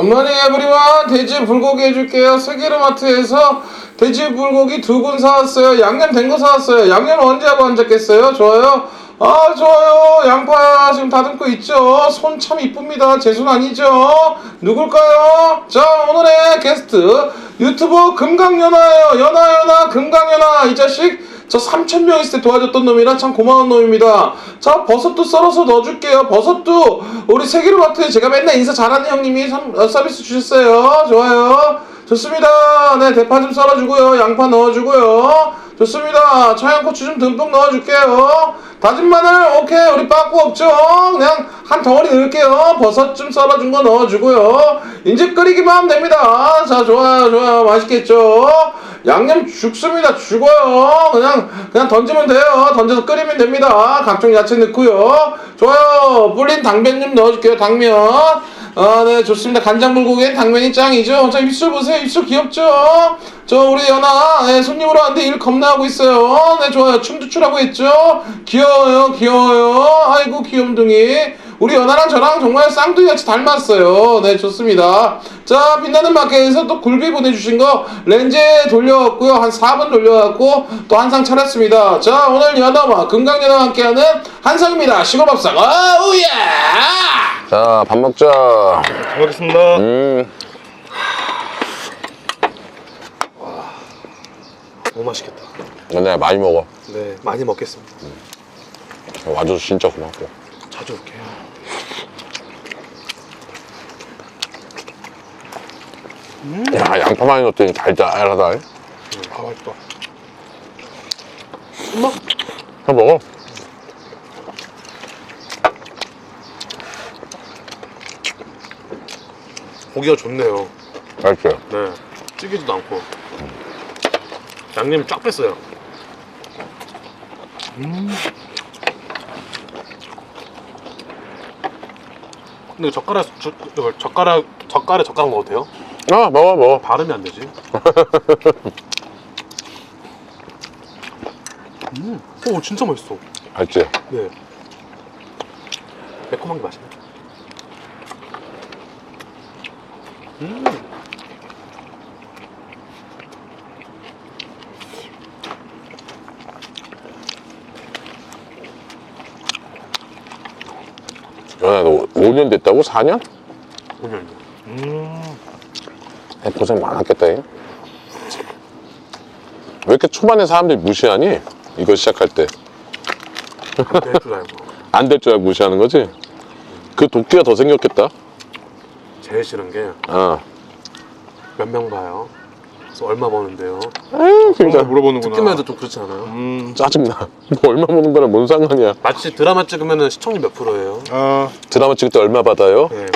굿모닝 에브리원 돼지 불고기 해줄게요. 세계르마트에서 돼지 불고기 두 근 사왔어요. 양념 된 거 사왔어요. 양념 언제 하고 앉았겠어요? 좋아요? 아 좋아요. 양파 지금 다듬고 있죠? 손 참 이쁩니다. 제 손 아니죠? 누굴까요? 자 오늘의 게스트 유튜브 금강연아예요. 연아 연아 금강연아. 이 자식 저 3,000명 있을 때 도와줬던 놈이라 참 고마운 놈입니다. 자, 버섯도 썰어서 넣어줄게요. 버섯도 우리 세계로마트에 제가 맨날 인사 잘하는 형님이 선- 어, 서비스 주셨어요. 좋아요. 좋습니다. 네, 대파 좀 썰어주고요. 양파 넣어주고요. 좋습니다. 청양고추 좀 듬뿍 넣어줄게요. 다진 마늘, 오케이. 우리 빠꾸 없죠? 그냥 한 덩어리 넣을게요. 버섯 좀 썰어준 거 넣어주고요. 이제 끓이기만 하면 됩니다. 자, 좋아요, 좋아요. 맛있겠죠? 양념 죽습니다. 죽어요. 그냥 그냥 던지면 돼요. 던져서 끓이면 됩니다. 각종 야채 넣고요. 좋아요. 불린 당면 좀 넣어줄게요. 당면. 아, 네, 좋습니다. 간장 불고기엔 당면이 짱이죠. 자, 입술 보세요. 입술 귀엽죠? 저 우리 연아 네, 손님으로 왔는데 일 겁나 하고 있어요. 네, 좋아요. 춤도 추라고 했죠? 귀여워요. 귀여워요. 아이고 귀염둥이. 우리 연아랑 저랑 정말 쌍둥이 같이 닮았어요. 네, 좋습니다. 자, 빛나는 마켓에서 또 굴비 보내주신 거 렌즈 돌려왔고요. 한 4분 돌려왔고 또 한 상 차렸습니다. 자, 오늘 연아와 금강연아와 함께하는 한상입니다. 시골밥상. 어우야! 자, 밥 먹자. 잘 먹겠습니다. 음, 너무 맛있겠다. 근데 많이 먹어. 네, 많이 먹겠습니다. 와줘서 진짜 고맙고. 자주 올게요. 야, 양파 많이 넣었더니 달달하다. 아, 맛있다. 해 먹어. 고기가 좋네요. 맛있지? 네. 찌기지도 않고. 양념 쫙 뺐어요. 음. 근데 젓가락, 저, 젓가락, 젓가락에 젓가락 넣어도 돼요? 아, 먹어, 먹어. 발음이 안 되지. 음. 오, 진짜 맛있어. 맛있지? 네. 매콤한 게 맛있네. 음. 연아, 너 5년 됐다고? 4년? 오늘. 음. 고생 많았겠다. 잉? 왜 이렇게 초반에 사람들이 무시하니? 이거 시작할 때. 될줄 알고. 안 될 줄 알고 무시하는 거지? 그 도끼가 더 생겼겠다. 제일 싫은 게몇명 어. 봐요. 그래서 얼마 버는데요. 에이, 진짜 물어보는구나. 듣기만 해도 좀 그렇지 않아요? 음, 짜증나. 뭐 얼마 버는 거랑 뭔 상관이야. 마치 드라마 찍으면 시청률 몇 프로예요? 아, 드라마 찍을 때 얼마 받아요? 네.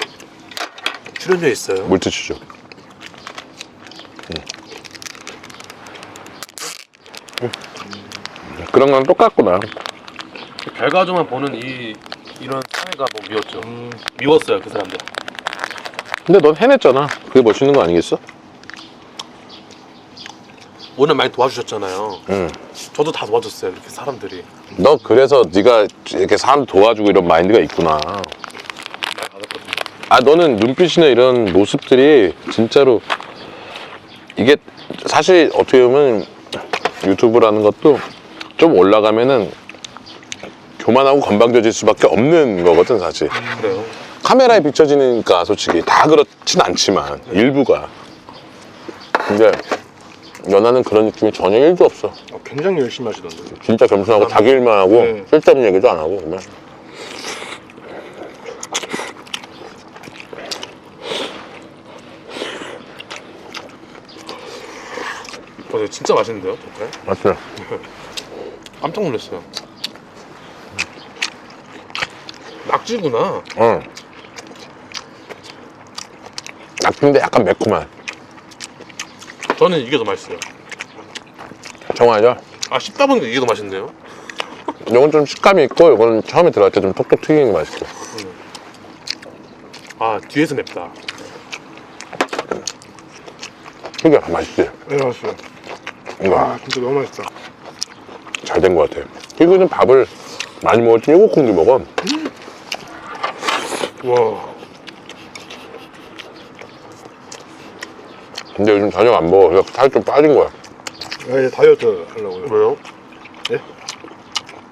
출연료 있어요. 물티슈죠. 음. 그런 건 똑같구나. 결과적으로만 보는 이 이런 사회가 뭐 미웠죠. 미웠어요 그 사람들. 근데 넌 해냈잖아. 그게 멋있는 거 아니겠어? 오늘 많이 도와주셨잖아요. 응. 저도 다 도와줬어요 이렇게 사람들이. 너 그래서 네가 이렇게 사람 도와주고 이런 마인드가 있구나. 많이 받았거든요. 아 너는 눈빛이나 이런 모습들이 진짜로 이게 사실 어떻게 보면 유튜브라는 것도 좀 올라가면은 교만하고 건방져질 수밖에 없는 거거든 사실. 그래요. 카메라에 비춰지니까 솔직히 다 그렇진 않지만 일부가 근데 연하는 그런 느낌이 전혀 일도 없어 어, 굉장히 열심히 하시던데. 진짜 겸손하고 자기 일만 하고 네. 쓸데없는 얘기도 안 하고 그냥 어, 이거 진짜 맛있는데요, 젓갈? 맞지? 깜짝 놀랐어요. 낙지구나. 응 낙지인데 약간 매콤한 저는 이게 더 맛있어요. 정말죠? 아 씹다 보니까 이게 더 맛있네요. 이건 좀 식감이 있고 이거는 처음에 들어갈 때 좀 톡톡 튀기는 게 맛있어 아 뒤에서 맵다. 이게 맛있지? 네, 맞았어요. 와 아, 진짜 너무 맛있다. 잘 된 것 같아 이거는 밥을 많이 먹었지 일곱 공기 먹어 와. 근데 요즘 저녁 안 먹어. 그래서 살이 좀 빠진 거야. 아, 이제 다이어트 하려고요. 왜요?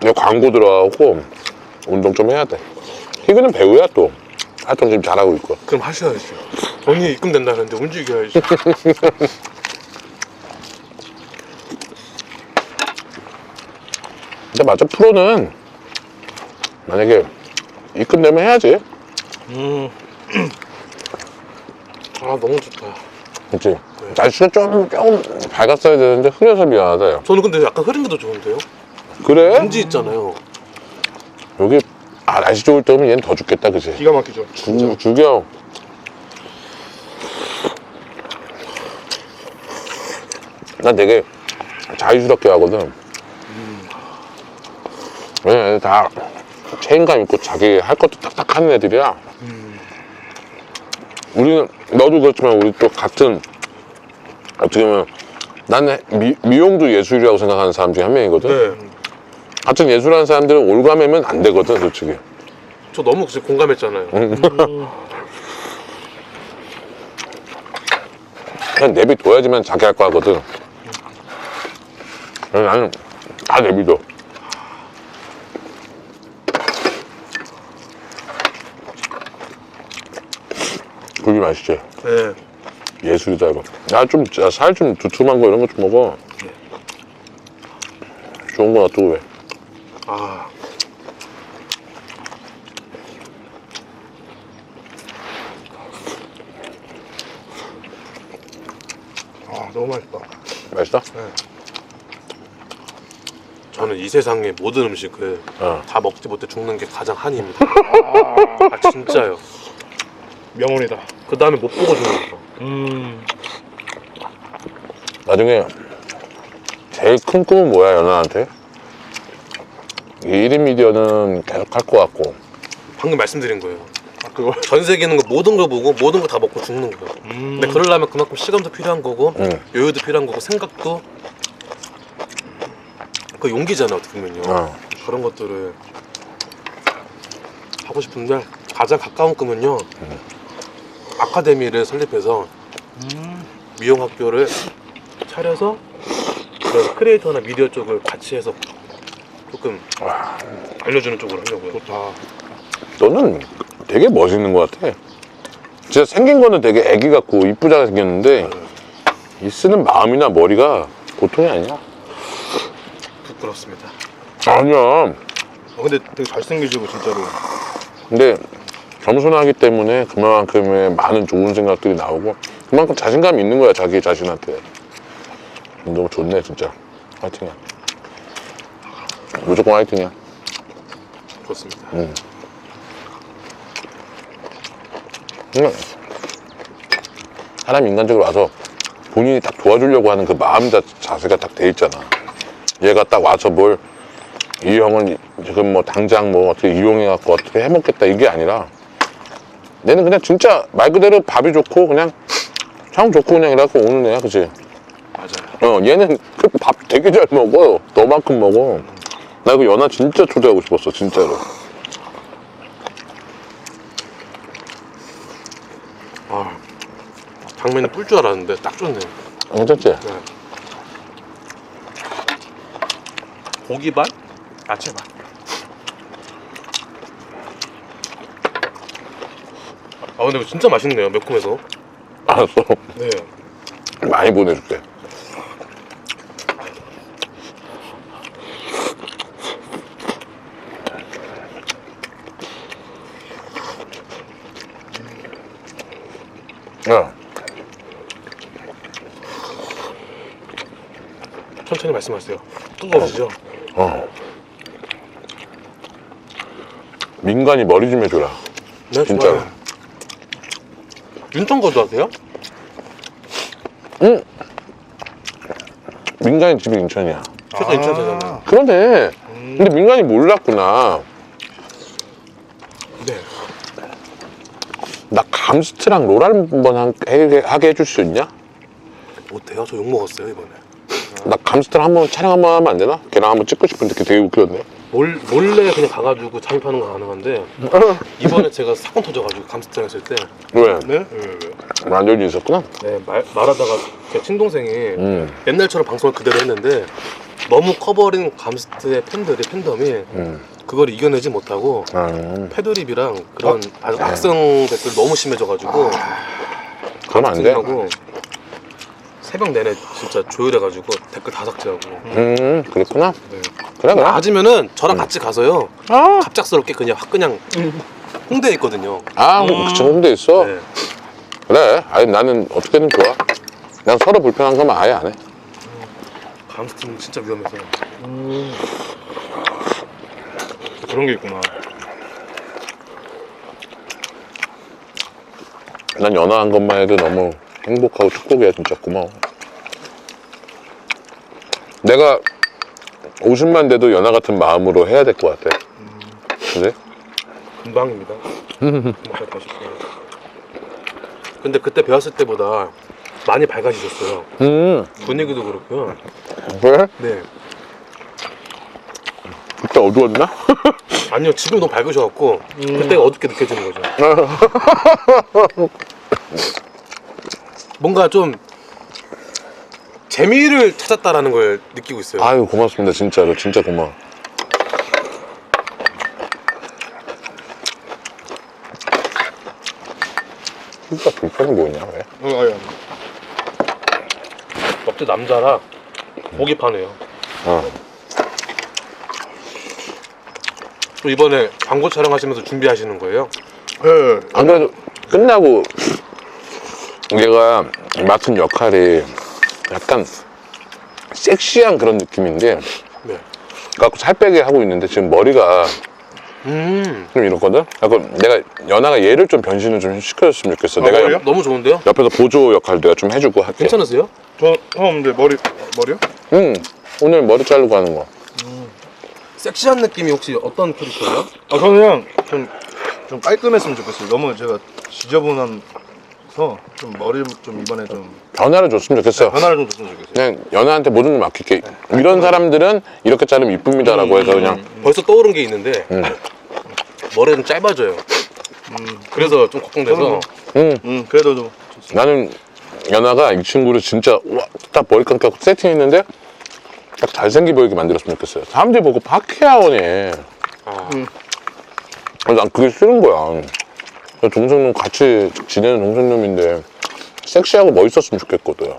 내가 광고 들어가고 운동 좀 해야 돼. 희그는 배우야 또. 활동 지금 잘하고 있고. 그럼 하셔야죠. 돈이 입금된다는데 움직여야지. 근데 맞아 프로는 만약에 입금되면 해야지. 음. 아 너무 좋다. 그치? 날씨가 좀, 조금 밝았어야 되는데 흐려서 미안하다. 요 저는 근데 약간 흐린 게 더 좋은데요? 그래? 문지 있잖아요. 여기 아 날씨 좋을 때면 얘는 더 죽겠다 그치? 기가 막히죠. 죽, 죽여. 난 되게 자유스럽게 하거든. 왜냐, 다 책임감 있고 자기 할 것도 딱딱 하는 애들이야. 우리는, 너도 그렇지만 우리 또 같은, 어떻게 보면, 나는 미, 미용도 예술이라고 생각하는 사람 중에 한 명이거든. 네. 같은 예술하는 사람들은 올가매면 안 되거든, 솔직히. 저 너무 진짜 공감했잖아요. 그냥 내비둬야지만 자기 할거 하거든. 나는 다 내비둬. 고기 맛있지? 네. 예술이다 이거. 나좀 살 좀 두툼한 거 이런 거 좀 먹어. 좋은 거 놔두고 왜? 아. 아, 너무 맛있다. 맛있어? 저는 이 세상의 모든 음식을 어. 다 먹지 못해 죽는 게 가장 한이입니다. 아 진짜요. 명언이다. 그 다음에 못 보고 죽는 거. 음. 나중에 제일 큰 꿈은 뭐야 연아한테? 이 1인 미디어는 계속 할 것 같고 방금 말씀드린 거예요. 아, 그거. 전 세계 있는 거 모든 걸 보고 모든 걸 다 먹고 죽는 거예요. 음. 근데 그러려면 그만큼 시간도 필요한 거고 응. 여유도 필요한 거고 생각도 그 용기잖아 어떻게 보면요. 어. 그런 것들을 하고 싶은데 가장 가까운 꿈은요 아카데미를 설립해서 미용 학교를 차려서 그런 크리에이터나 미디어 쪽을 같이 해서 조금 알려주는 쪽으로 하려고요. 좋다. 너는 되게 멋있는 것 같아. 진짜 생긴 거는 되게 애기 같고 이쁘게 생겼는데 이 쓰는 마음이나 머리가 보통이 아니야. 부끄럽습니다. 아니야. 아, 근데 되게 잘생기시고, 진짜로. 근데 겸손하기 때문에 그만큼의 많은 좋은 생각들이 나오고 그만큼 자신감이 있는 거야 자기 자신한테. 너무 좋네 진짜. 화이팅이야. 무조건 화이팅이야. 그렇습니다. 응. 그냥 사람 인간적으로 와서 본인이 딱 도와주려고 하는 그 마음 자, 자세가 딱 돼 있잖아. 얘가 딱 와서 뭘 이 형은 지금 뭐 당장 뭐 어떻게 이용해 갖고 어떻게 해먹겠다 이게 아니라 얘는 그냥 진짜 말 그대로 밥이 좋고 그냥 참 좋고 그냥 이래갖고 오는 애야 그치? 맞아요. 어 얘는 그밥 되게 잘 먹어 너만큼 먹어 나그 연하 진짜 초대하고 싶었어 진짜로 아, 당면이 뿔 줄 알았는데 딱 좋네. 괜찮지? 고기 반, 야채 반. 아 근데 이거 진짜 맛있네요 매콤해서. 알았어 네. 많이 보내줄게 야 천천히 말씀하세요. 뜨거우시죠? 어. 민간이 머리 좀 해줘라 네, 진짜로. 좋아요. 윤통거도 하세요? 응 민간이 집이 인천이야 제가 인천 되잖아요. 그러네 근데 민간이 몰랐구나 네. 나 감스트랑 롤 한번 한- 해- 하게 해줄 수 있냐? 못해요? 저 욕 먹었어요 이번에. 나 감스트랑 한번 촬영 한번 하면 안 되나? 걔랑 한번 찍고 싶은데 걔 되게 웃겼네 몰, 몰래 그냥 가가지고 잠입하는 거 가능한데 이번에 제가 사건 터져가지고 감스트랑 했을 때 왜? 네? 왜, 왜? 완전 일이 있었구나? 네, 말, 말하다가 제 친동생이 음. 옛날처럼 방송을 그대로 했는데 너무 커버린 감스트의 팬들이 팬덤이 음. 그걸 이겨내지 못하고 아, 패드립이랑 그런 악- 악성 댓글 너무 심해져가지고 그러면 안 돼. 하고 새벽 내내 진짜 조율해가지고 댓글 다 삭제하고 음, 그랬구나. 네. 그래, 그래. 맞으면은 저랑 같이 가서요 아, 갑작스럽게 그냥 확 그냥 홍대에 있거든요 아, 그 정도 있어. 네. 그래. 아니, 나는 어떻게든 좋아. 난 서로 불편한 거면 아예 안 해. 감스트는 진짜 위험해서 그런 게 있구나. 난 연하한 것만 해도 너무 행복하고 축복이야 진짜. 고마워. 내가 50만 돼도 연하 같은 마음으로 해야 될 것 같아. 근데 금방입니다. 금방 근데 그때 배웠을 때보다 많이 밝아지셨어요. 음. 분위기도 그렇고요. 왜? 네. 그때 어두웠나? 아니요 지금 너무 밝으셔갖고 그때가 어둡게 느껴지는 거죠 뭔가 좀 재미를 찾았다라는 걸 느끼고 있어요 아유 고맙습니다 진짜로 진짜 고마워 진짜 불편이 뭐냐 왜? 어, 아니, 아니. 옆에 남자라 고기 파네요 어. 또 이번에 광고 촬영하시면서 준비하시는 거예요? 예, 예. 안 그래도 끝나고 얘가 맡은 역할이 약간 섹시한 그런 느낌인데 네. 갖고 살 빼게 하고 있는데 지금 머리가 음 좀 이렇거든? 약간 내가 연하가 얘를 좀 변신을 좀 시켜줬으면 좋겠어 아, 내가 머리요? 너무 좋은데요? 옆에서 보조 역할 내가 좀 해주고 할게 괜찮으세요? 저, 형, 근데 머리, 머리요? 응 오늘 머리 자르고 하는 거 섹시한 느낌이 혹시 어떤 캐릭터예요? 아, 저는 그냥 좀, 좀 깔끔했으면 좋겠어요. 너무 제가 지저분 해서 좀 머리 좀 이번에 좀 변화를 줬으면 좋겠어 변화를 좀 줬으면 좋겠어요. 그냥 연하한테 모든 걸 맡길게 이런 사람들은 이렇게 자르면 이쁩니다라고 해서 그냥 벌써 떠오른 게 있는데 음. 좀 짧아져요 그래서 좀 걱정돼서 뭐- 응 음, 그래도 좀 좋습니다. 나는 연하가 이 친구를 진짜 와, 딱 머리 감고 세팅했는데 딱 잘생겨 보이게 만들었으면 좋겠어요. 사람들이 보고. 아, 난 그게 싫은 거야. 나 동생놈 같이 지내는 동생놈인데 섹시하고 멋있었으면 좋겠거든.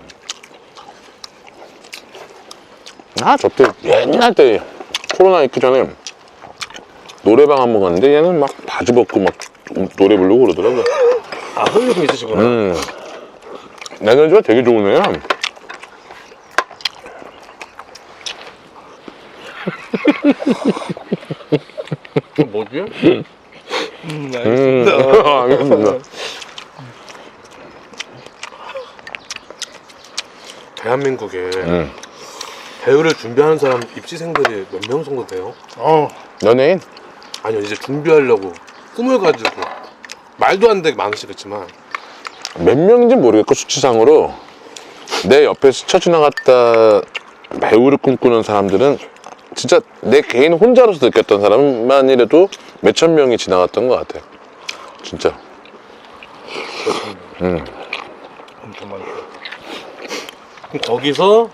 아, 저 때 옛날 때 코로나 있기 전에 노래방 한 번 갔는데 얘는 막 바지 벗고 막 노래 부르고 그러더라고. 아 흘리고 있으시구나 음. 에너지가 되게. 이거 뭐지? 음, 음. 알겠습니다. 알겠습니다. 대한민국에 음. 배우를 준비하는 사람 입시생들이 몇 명 정도 돼요? 어, 연예인? 아니요 이제 준비하려고 꿈을 가지고 말도 안 되게 많으시겠지만 몇 명인지 모르겠고 수치상으로 내 옆에 스쳐 지나갔다 배우를 꿈꾸는 사람들은 진짜 내 개인 혼자로서 느꼈던 사람만이라도 몇천 명이 지나갔던 것 같아. 진짜. 음. 엄청 많죠. 거기서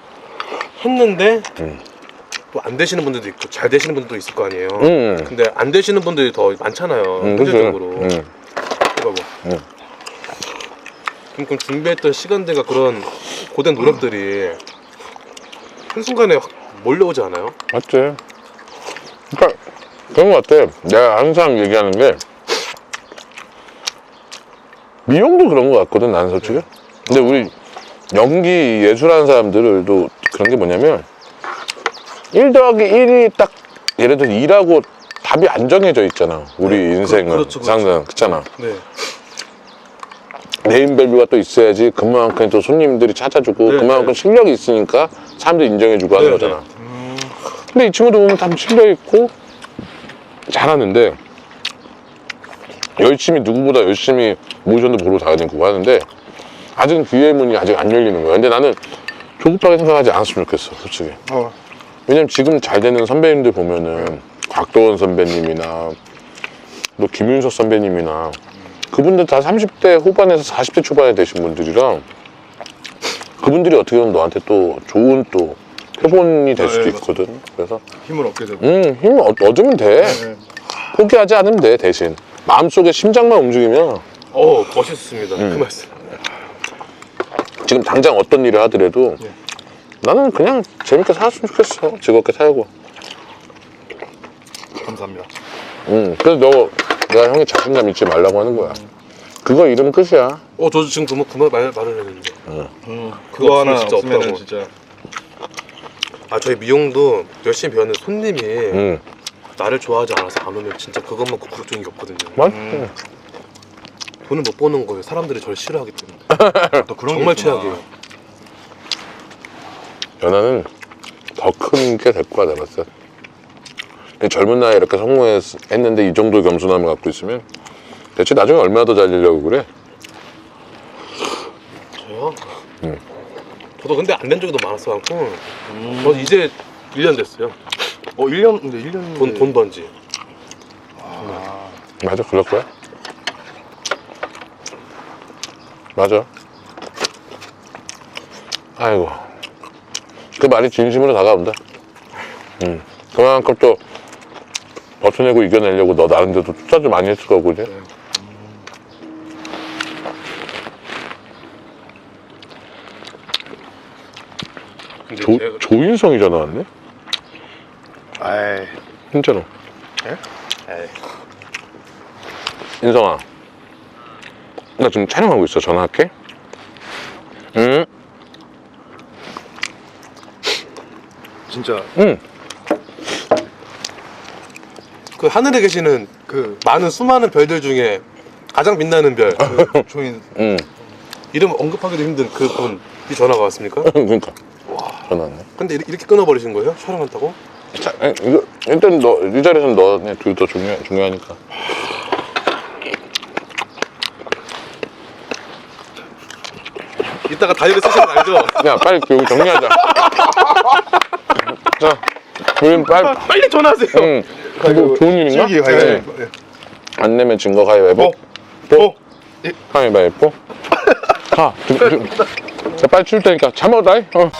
했는데 음. 또 안 되시는 분들도 있고 잘 되시는 분들도 있을 거 아니에요 음. 근데 안 되시는 분들이 더 많잖아요 음, 그치. 현실적으로 음. 이거 뭐. 음. 그럼, 그럼 준비했던 시간들과 그런 고된 노력들이 한순간에 확 몰려오지 않아요? 맞지. 그러니까 그런 것 같아. 내가 항상 얘기하는 게 미용도 그런 것 같거든. 나는 솔직히. 근데 우리 연기 예술하는 사람들도 그런 게 뭐냐면 1 더하기 1이 딱 예를 들어 2라고 답이 안 정해져 있잖아. 우리 인생은 그렇죠, 그렇죠. 상상 그렇잖아. 네. 네임밸류가 또 있어야지 그만큼 또 손님들이 찾아주고 네, 그만큼 네. 실력이 있으니까 사람들이 인정해주고 하는 네, 거잖아. 근데 이 친구도 보면 다 실력 있고 잘하는데 열심히 누구보다 열심히 모션도 보러 다니고 하는데 아직은 기회의 문이 아직 안 열리는 거야. 근데 나는 조급하게 생각하지 않았으면 좋겠어, 솔직히. 어, 왜냐면 지금 잘 되는 선배님들 보면은 곽도원 선배님이나 또 김윤석 선배님이나 그분들 다 30대 후반에서 40대 초반에 되신 분들이라 그분들이 어떻게 보면 너한테 또 좋은 또 표본이 될 수도 네, 있거든. 그래서 힘을 얻게 되고. 음, 힘 얻- 얻으면 돼. 네. 포기하지 않으면 돼, 대신. 마음속에 심장만 움직이면 어 멋있습니다. 음. 그 말씀. 지금 당장 어떤 일을 하더라도 예. 나는 그냥 재밌게 살았으면 좋겠어. 즐겁게 살고. 감사합니다. 음, 그래서 너, 내가 형이 자신감 잊지 말라고 하는 거야. 그거 잃으면 끝이야. 어 저도 지금 그말 그 말, 말을 했는데. 음, 그거 그거 하나 없으면 진짜 없으면 없다고. 진짜 아 저희 미용도 열심히 배웠는데 손님이 음, 나를 좋아하지 않아서 안 오면 진짜 그것만 극복적인 게 없거든요. 맞지. 돈을 못 버는 거예요. 사람들이 저를 싫어하기 때문에. 또 그런 정말 게 있구나. 최악이에요. 연하는 더 큰 게 될 거야, 내가 봤을 때. 근데 젊은 나이에 이렇게 성공했는데 이 정도의 겸손함을 갖고 있으면 대체 나중에 얼마나 더 잘리려고 그래? 저요? 음. 저도 근데 안 된 적이 너무 많았어 갖고 저 이제 1년 됐어요. 어 1년 근데 1년 돈, 돈 번지. 맞아, 그럴 거야. 맞아. 아이고. 그 말이 진심으로 다가온다. 음. 그만큼 또 버텨내고 이겨내려고 너 나름대로 투자도 많이 했을 거고, 이제. 근데 조, 제가 조인성이 전화 왔네? 아이 진짜로. 에이. 인성아. 나 지금 촬영하고 있어. 전화할게. 응? 진짜 응. 그 하늘에 계시는 그, 많은 수많은 별들 중에 가장 빛나는 별 그 조인 응. 이름 언급하기도 힘든 그 분이 전화가 왔습니까? 그러니까. 전화 왔네. 근데 이렇게, 이렇게 끊어버리신 거예요? 촬영한다고? 자, 이거, 일단 너, 이 자리에서는 너네 둘이 더 중요, 중요하니까. 이따가 다이어트 쓰시는 거 알죠? 야, 빨리 여기 정리하자. 자, 우린 빨리. 빨리 전화하세요. 응. 뭐 좋은 일인가? 실기 가위바위보. 예. 안 내면 증거 가위바위보. 어? 보. 예. 가위바위보. 가. 두, 두. 자, 빨리 출 테니까 잠 오다. 어.